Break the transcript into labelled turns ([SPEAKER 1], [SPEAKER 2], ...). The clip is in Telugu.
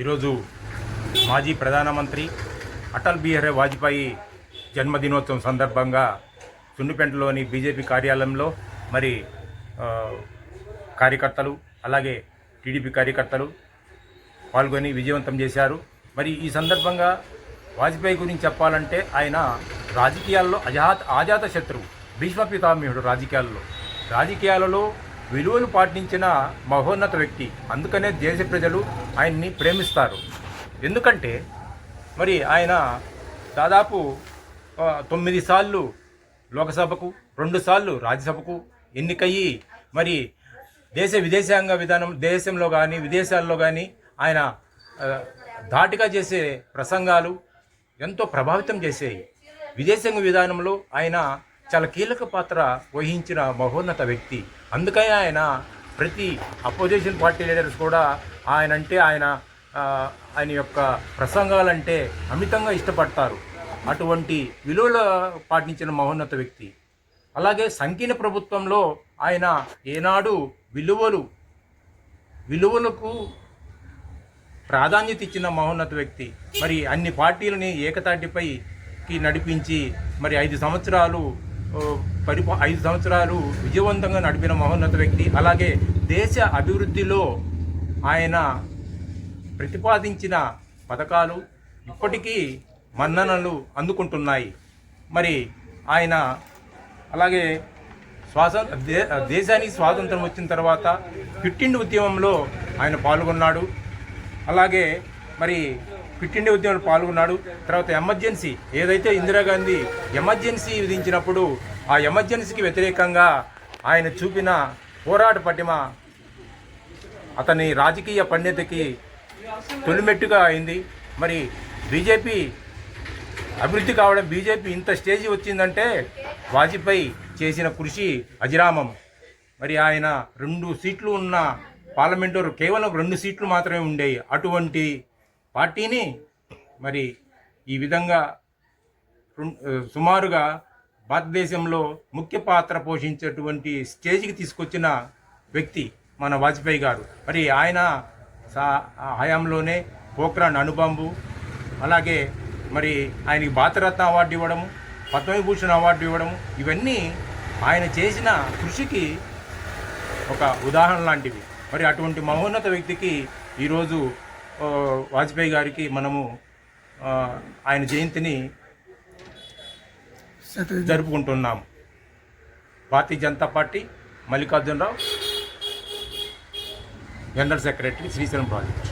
[SPEAKER 1] ఈరోజు మాజీ ప్రధానమంత్రి అటల్ బిహారీ వాజ్పేయి జన్మదినోత్సవం సందర్భంగా సున్నిపెంటలోని బీజేపీ కార్యాలయంలో మరి కార్యకర్తలు అలాగే టీడీపీ కార్యకర్తలు పాల్గొని విజయవంతం చేశారు. మరి ఈ సందర్భంగా వాజ్పేయి గురించి చెప్పాలంటే ఆయన రాజకీయాల్లో అజాత ఆజాత శత్రువు భీష్మపితామహుడు రాజకీయాల్లో. రాజకీయాలలో విలువలు పాటించిన మహోన్నత వ్యక్తి. అందుకనే దేశ ప్రజలు ఆయన్ని ప్రేమిస్తారు. ఎందుకంటే మరి ఆయన దాదాపు తొమ్మిది సార్లు లోకసభకు రెండు సార్లు రాజ్యసభకు ఎన్నికయ్యి మరి దేశ విదేశాంగ విధానం దేశంలో కానీ విదేశాల్లో కానీ ఆయన ధాటిగా చేసే ప్రసంగాలు ఎంతో ప్రభావితం చేసేవి విదేశాంగ విధానంలో ఆయన చాలా కీలక పాత్ర వహించిన మహోన్నత వ్యక్తి. అందుకని ఆయన ప్రతి అపోజిషన్ పార్టీ లీడర్స్ కూడా ఆయన అంటే ఆయన ఆయన యొక్క ప్రసంగాలంటే అమితంగా ఇష్టపడతారు. అటువంటి విలువలు పాటించిన మహోన్నత వ్యక్తి. అలాగే సంకీర్ణ ప్రభుత్వంలో ఆయన ఏనాడు విలువలు విలువలకు ప్రాధాన్యత ఇచ్చిన మహోన్నత వ్యక్తి. మరి అన్ని పార్టీలని ఏకతాటిపైకి నడిపించి మరి ఐదు సంవత్సరాలు పరిపా ఐదు సంవత్సరాలు విజయవంతంగా నడిపిన మహోన్నత వ్యక్తి. అలాగే దేశ అభివృద్ధిలో ఆయన ప్రతిపాదించిన పథకాలు ఇప్పటికీ మన్ననలు అందుకుంటున్నాయి. మరి ఆయన అలాగే స్వాస దేశానికి స్వాతంత్రం వచ్చిన తర్వాత క్విట్ ఉద్యమంలో ఆయన పాల్గొన్నాడు. అలాగే మరి క్విట్ ఇండియా ఉద్యమంలో పాల్గొన్నాడు. తర్వాత ఎమర్జెన్సీ ఏదైతే ఇందిరాగాంధీ ఎమర్జెన్సీ విధించినప్పుడు ఆ ఎమర్జెన్సీకి వ్యతిరేకంగా ఆయన చూపిన పోరాట పటిమ అతని రాజకీయ పండితకి తొలిమెట్టుగా అయింది. మరి బీజేపీ అభివృద్ధి కావడం బీజేపీ ఇంత స్టేజ్ వచ్చిందంటే వాజ్పేయి చేసిన కృషి అజిరామం. మరి ఆయన రెండు సీట్లు ఉన్న పార్లమెంటు కేవలం రెండు సీట్లు మాత్రమే ఉండేవి. అటువంటి పార్టీని మరి ఈ విధంగా సుమారుగా భారతదేశంలో ముఖ్య పాత్ర పోషించేటువంటి స్టేజ్కి తీసుకొచ్చిన వ్యక్తి మన వాజ్పేయి గారు. మరి ఆయన హయాంలోనే పోఖ్రాన్ అణుబాంబు అలాగే మరి ఆయనకి భారతరత్న అవార్డు ఇవ్వడము పద్మవిభూషణ్ అవార్డు ఇవ్వడము ఇవన్నీ ఆయన చేసిన కృషికి ఒక ఉదాహరణ లాంటివి. మరి అటువంటి మహోన్నత వ్యక్తికి ఈరోజు వాజ్పేయి గారికి మనము ఆయన జయంతిని జరుపుకుంటున్నాం. Bharatiya Janata party Mallikarjuna Rao general secretary Srisailam project.